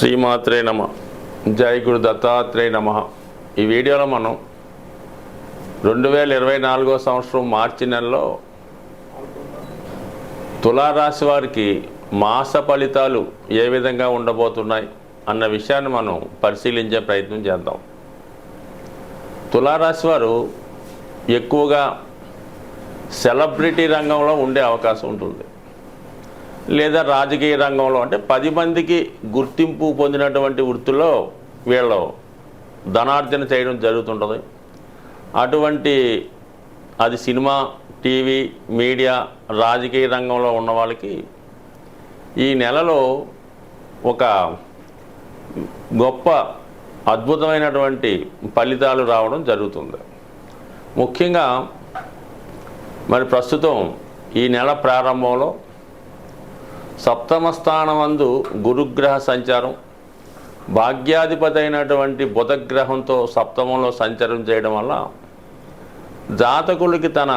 శ్రీమాత్రే నమ. జై గురు దత్తాత్రేయ నమ. ఈ వీడియోలో మనం రెండు వేల ఇరవై నాలుగో సంవత్సరం మార్చి నెలలో తులారాశి వారికి మాస ఫలితాలు ఏ విధంగా ఉండబోతున్నాయి అన్న విషయాన్ని మనం పరిశీలించే ప్రయత్నం చేద్దాం. తులారాశి వారు ఎక్కువగా సెలబ్రిటీ రంగంలో ఉండే అవకాశం ఉంటుంది. లేదా రాజకీయ రంగంలో అంటే పది మందికి గుర్తింపు పొందినటువంటి వృత్తిలో వీళ్ళు ధనార్జన చేయడం జరుగుతుంటుంది. అటువంటి అది సినిమా టీవీ మీడియా రాజకీయ రంగంలో ఉన్న వాళ్ళకి ఈ నెలలో ఒక గొప్ప అద్భుతమైనటువంటి ఫలితాలు రావడం జరుగుతుంది. ముఖ్యంగా మరి ప్రస్తుతం ఈ నెల ప్రారంభంలో సప్తమ స్థానమందు గురుగ్రహ సంచారం. భాగ్యాధిపతి అయినటువంటి బుధగ్రహంతో సప్తమంలో సంచారం చేయడం వల్ల జాతకులకి తన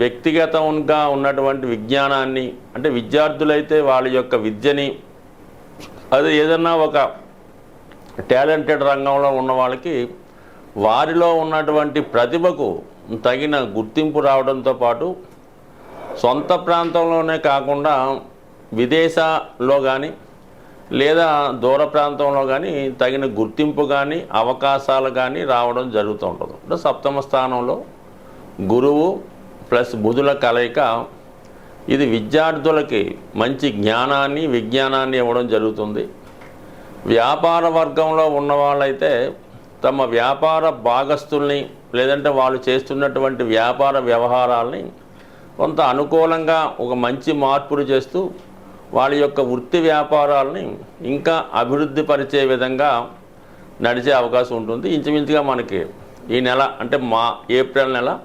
వ్యక్తిగతంగా ఉన్నటువంటి విజ్ఞానాన్ని అంటే విద్యార్థులైతే వాళ్ళ యొక్క విద్యని అది ఏదన్నా ఒక టాలెంటెడ్ రంగంలో ఉన్న వాళ్ళకి వారిలో ఉన్నటువంటి ప్రతిభకు తగిన గుర్తింపు రావడంతో పాటు సొంత ప్రాంతంలోనే కాకుండా విదేశాల్లో కానీ లేదా దూర ప్రాంతంలో కానీ తగిన గుర్తింపు కానీ అవకాశాలు కానీ రావడం జరుగుతూ ఉంటుంది. అంటే సప్తమ స్థానంలో గురువు ప్లస్ బుధుల కలయిక ఇది విద్యార్థులకి మంచి జ్ఞానాన్ని విజ్ఞానాన్ని ఇవ్వడం జరుగుతుంది. వ్యాపార వర్గంలో ఉన్న వాళ్ళైతే తమ వ్యాపార భాగస్తుల్ని లేదంటే వాళ్ళు చేస్తున్నటువంటి వ్యాపార వ్యవహారాల్ని కొంత అనుకూలంగా ఒక మంచి మార్పులు చేస్తూ వాళ్ళ యొక్క వృత్తి వ్యాపారాలని ఇంకా అభివృద్ధి పరిచే విధంగా నడిచే అవకాశం ఉంటుంది. ఇంచుమించుగా మనకి ఈ నెల అంటే మా ఏప్రిల్ నెల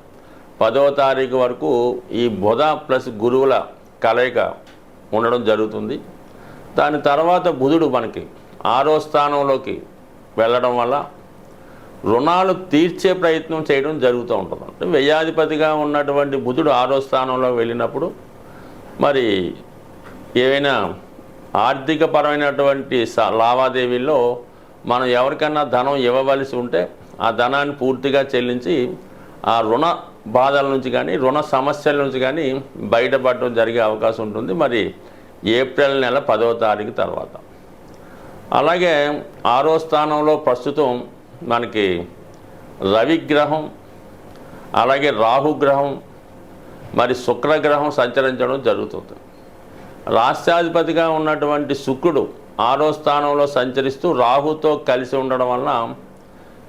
పదవ తారీఖు వరకు ఈ బుధ ప్లస్ గురువుల కలయిక ఉండడం జరుగుతుంది. దాని తర్వాత బుధుడు మనకి ఆరో స్థానంలోకి వెళ్ళడం వల్ల రుణాలు తీర్చే ప్రయత్నం చేయడం జరుగుతూ ఉంటుంది. అంటే వ్యయాధిపతిగా ఉన్నటువంటి బుధుడు ఆరో స్థానంలో వెళ్ళినప్పుడు మరి ఏవైనా ఆర్థికపరమైనటువంటి లావాదేవీల్లో మనం ఎవరికన్నా ధనం ఇవ్వవలసి ఉంటే ఆ ధనాన్ని పూర్తిగా చెల్లించి ఆ రుణ బాధల నుంచి కానీ రుణ సమస్యల నుంచి కానీ బయటపడడం జరిగే అవకాశం ఉంటుంది. మరి ఏప్రిల్ నెల పదవ తారీఖు తర్వాత. అలాగే ఆరో స్థానంలో ప్రస్తుతం మనకి రవిగ్రహం అలాగే రాహుగ్రహం మరి శుక్రగ్రహం సంచరించడం జరుగుతుంది. రాష్ట్రాధిపతిగా ఉన్నటువంటి శుక్రుడు ఆరో స్థానంలో సంచరిస్తూ రాహుతో కలిసి ఉండడం వలన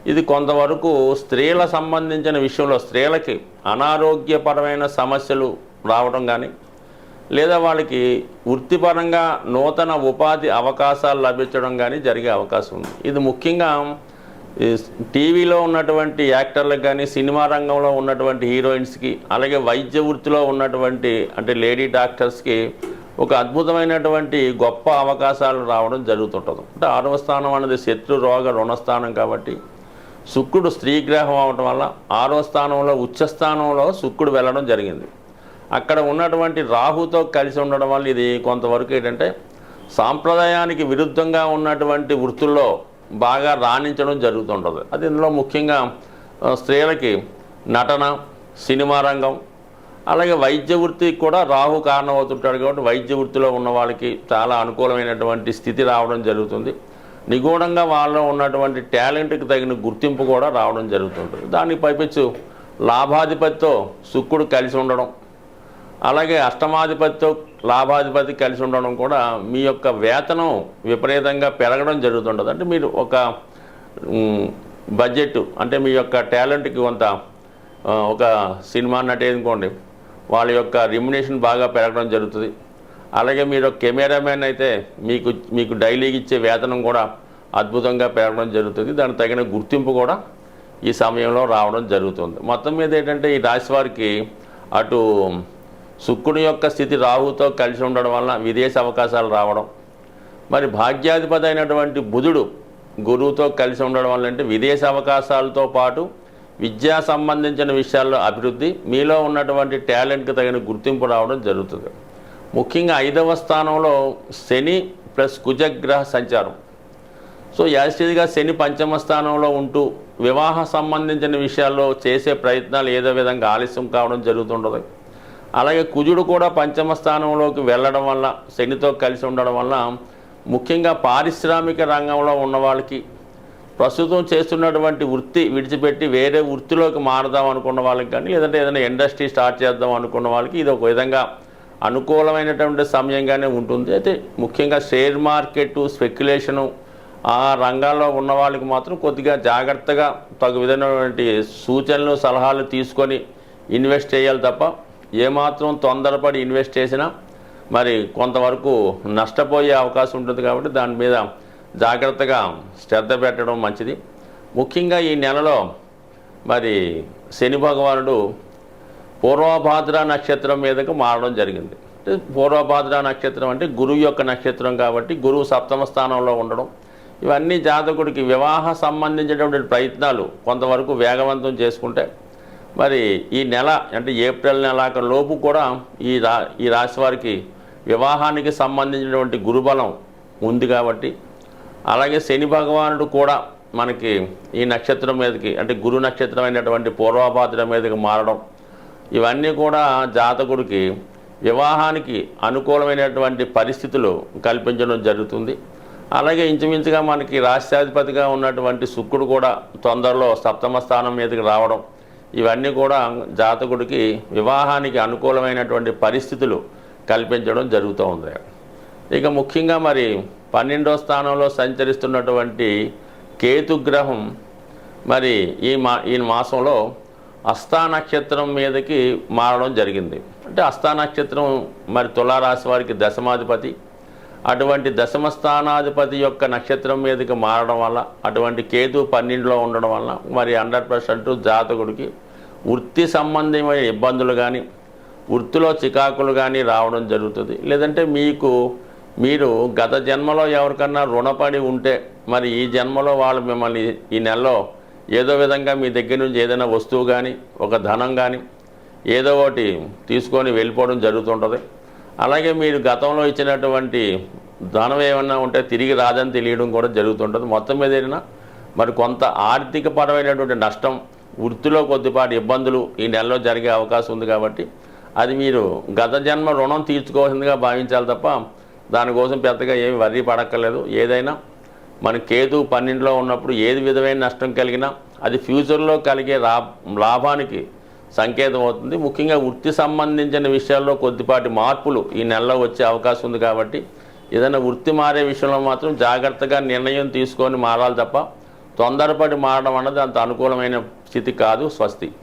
ఇది కొంతవరకు స్త్రీల సంబంధించిన విషయంలో స్త్రీలకి అనారోగ్యపరమైన సమస్యలు రావడం కానీ లేదా వాళ్ళకి వృత్తిపరంగా నూతన ఉపాధి అవకాశాలు లభించడం కానీ జరిగే అవకాశం ఉంది. ఇది ముఖ్యంగా టీవీలో ఉన్నటువంటి యాక్టర్లకు కానీ సినిమా రంగంలో ఉన్నటువంటి హీరోయిన్స్కి అలాగే వైద్య వృత్తిలో ఉన్నటువంటి అంటే లేడీ డాక్టర్స్కి ఒక అద్భుతమైనటువంటి గొప్ప అవకాశాలు రావడం జరుగుతుంటుంది. అంటే ఆరవ స్థానం అనేది శత్రు రోగ రుణస్థానం కాబట్టి శుక్రుడు స్త్రీగ్రహం అవటం వల్ల ఆరవ స్థానంలో ఉచ్చస్థానంలో శుక్రుడు వెళ్ళడం జరిగింది. అక్కడ ఉన్నటువంటి రాహుతో కలిసి ఉండడం వల్ల ఇది కొంతవరకు ఏంటంటే సాంప్రదాయానికి విరుద్ధంగా ఉన్నటువంటి వృత్తుల్లో బాగా రాణించడం జరుగుతుంటుంది. అది ఇందులో ముఖ్యంగా స్త్రీలకి నటన సినిమా రంగం అలాగే వైద్య వృత్తికి కూడా రాహు కారణం అవుతుంటాడు కాబట్టి వైద్య వృత్తిలో ఉన్న వాళ్ళకి చాలా అనుకూలమైనటువంటి స్థితి రావడం జరుగుతుంది. నిగూఢంగా వాళ్ళలో ఉన్నటువంటి టాలెంట్కి తగిన గుర్తింపు కూడా రావడం జరుగుతుంటుంది దానికి పైపెచ్చు లాభాధిపతితో శుక్రుడు కలిసి ఉండడం. అలాగే అష్టమాధిపతితో లాభాధిపతి కలిసి ఉండడం కూడా మీ యొక్క వేతనం విపరీతంగా పెరగడం జరుగుతుంటుంది. అంటే మీరు ఒక బడ్జెట్ అంటే మీ యొక్క టాలెంట్కి కొంత ఒక సినిమా నటేదనుకోండి వాళ్ళ యొక్క రిమ్యునేషన్ బాగా పెరగడం జరుగుతుంది. అలాగే మీరు ఒక కెమెరామెన్ అయితే మీకు మీకు డైలీకి ఇచ్చే వేతనం కూడా అద్భుతంగా పెరగడం జరుగుతుంది. దానికి తగిన గుర్తింపు కూడా ఈ సమయంలో రావడం జరుగుతుంది. మొత్తం మీద ఏంటంటే ఈ రాశి వారికి అటు శుక్రుని యొక్క స్థితి రాహుతో కలిసి ఉండడం వలన విదేశ అవకాశాలు రావడం. మరి భాగ్యాధిపతి అయినటువంటి బుధుడు గురువుతో కలిసి ఉండడం వల్ల అంటే విదేశ అవకాశాలతో పాటు విద్యా సంబంధించిన విషయాల్లో అభివృద్ధి మీలో ఉన్నటువంటి టాలెంట్కి తగిన గుర్తింపు రావడం జరుగుతుంది. ముఖ్యంగా ఐదవ స్థానంలో శని ప్లస్ కుజగ్రహ సంచారం. సో యాజిటీగా శని పంచమ స్థానంలో ఉంటూ వివాహ సంబంధించిన విషయాల్లో చేసే ప్రయత్నాలు ఏదో విధంగా ఆలస్యం కావడం జరుగుతుండదు అలాగే కుజుడు కూడా పంచమ స్థానంలోకి వెళ్ళడం వల్ల శనితో కలిసి ఉండడం వల్ల ముఖ్యంగా పారిశ్రామిక రంగంలో ఉన్న వాళ్ళకి ప్రస్తుతం చేస్తున్నటువంటి వృత్తి విడిచిపెట్టి వేరే వృత్తిలోకి మారదాం అనుకున్న వాళ్ళకి కానీ లేదంటే ఏదైనా ఇండస్ట్రీ స్టార్ట్ చేద్దాం అనుకున్న వాళ్ళకి ఇది ఒక విధంగా అనుకూలమైనటువంటి సమయంగానే ఉంటుంది. అయితే ముఖ్యంగా షేర్ మార్కెట్ స్పెక్యులేషను ఆ రంగాల్లో ఉన్న వాళ్ళకి మాత్రం కొద్దిగా జాగ్రత్తగా తగు విధమైనటువంటి సూచనలు సలహాలు తీసుకొని ఇన్వెస్ట్ చేయాలి తప్ప ఏమాత్రం తొందరపడి ఇన్వెస్ట్ చేసినా మరి కొంతవరకు నష్టపోయే అవకాశం ఉంటుంది కాబట్టి దాని మీద జాగ్రత్తగా శ్రద్ధ పెట్టడం మంచిది. ముఖ్యంగా ఈ నెలలో మరి శని భగవానుడు పూర్వభాద్ర నక్షత్రం మీదకు మారడం జరిగింది. అంటే పూర్వభాద్ర నక్షత్రం అంటే గురువు యొక్క నక్షత్రం కాబట్టి గురువు సప్తమ స్థానంలో ఉండడం. ఇవన్నీ జాతకుడికి వివాహ సంబంధించినటువంటి ప్రయత్నాలు కొంతవరకు వేగవంతం చేసుకుంటే మరి ఈ నెల అంటే ఏప్రిల్ నెలాక లోపు కూడా ఈ రా ఈ రాశి వారికి వివాహానికి సంబంధించినటువంటి గురుబలం ఉంది కాబట్టి అలాగే శని భగవానుడు కూడా మనకి ఈ నక్షత్రం మీదకి అంటే గురు నక్షత్రం అయినటువంటి పూర్వభాద్ర మీదకి మారడం ఇవన్నీ కూడా జాతకుడికి వివాహానికి అనుకూలమైనటువంటి పరిస్థితులు కల్పించడం జరుగుతుంది. అలాగే ఇంచుమించుగా మనకి రాష్ట్రాధిపతిగా ఉన్నటువంటి శుక్రుడు కూడా తొందరలో సప్తమ స్థానం మీదకి రావడం ఇవన్నీ కూడా జాతకుడికి వివాహానికి అనుకూలమైనటువంటి పరిస్థితులు కల్పించడం జరుగుతూ ఉంది. ఇక ముఖ్యంగా మరి పన్నెండో స్థానంలో సంచరిస్తున్నటువంటి కేతుగ్రహం మరి ఈ మా ఈ మాసంలో అస్థా నక్షత్రం మీదకి మారడం జరిగింది. అంటే అస్థా నక్షత్రం మరి తులారాశి వారికి దశమాధిపతి. అటువంటి దశమ స్థానాధిపతి యొక్క నక్షత్రం మీదకి మారడం వల్ల అటువంటి కేతు పన్నెండులో ఉండడం వల్ల మరి హండ్రెడ్ పర్సెంట్ జాతకుడికి వృత్తి సంబంధమైన ఇబ్బందులు కానీ వృత్తిలో చికాకులు కానీ రావడం జరుగుతుంది. లేదంటే మీకు మీరు గత జన్మలో ఎవరికన్నా రుణపడి ఉంటే మరి ఈ జన్మలో వాళ్ళు మిమ్మల్ని ఈ నెలలో ఏదో విధంగా మీ దగ్గర నుంచి ఏదైనా వస్తువు కానీ ఒక ధనం కానీ ఏదో ఒకటి తీసుకొని వెళ్ళిపోవడం జరుగుతుంటుంది. అలాగే మీరు గతంలో ఇచ్చినటువంటి ధనం ఏమన్నా ఉంటే తిరిగి రాదని తెలియడం కూడా జరుగుతుంటుంది. మొత్తం మీద ఏదైనా మరి కొంత ఆర్థిక పరమైనటువంటి నష్టం వృత్తిలో కొద్దిపాటి ఇబ్బందులు ఈ నెలలో జరిగే అవకాశం ఉంది కాబట్టి అది మీరు గత జన్మ రుణం తీర్చుకోవాల్సిందిగా భావించాలి తప్ప దానికోసం పెద్దగా ఏమి వర్రీ పడక్కర్లేదు. ఏదైనా మన కేతు పన్నెండులో ఉన్నప్పుడు ఏది విధమైన నష్టం కలిగినా అది ఫ్యూచర్లో కలిగే లాభానికి సంకేతం అవుతుంది. ముఖ్యంగా వృత్తి సంబంధించిన విషయాల్లో కొద్దిపాటి మార్పులు ఈ నెలలో వచ్చే అవకాశం ఉంది కాబట్టి ఏదైనా వృత్తి మారే విషయంలో మాత్రం జాగ్రత్తగా నిర్ణయం తీసుకొని మారాలి తప్ప తొందరపడి మారడం అన్నది అంత అనుకూలమైన స్థితి కాదు. స్వస్తి.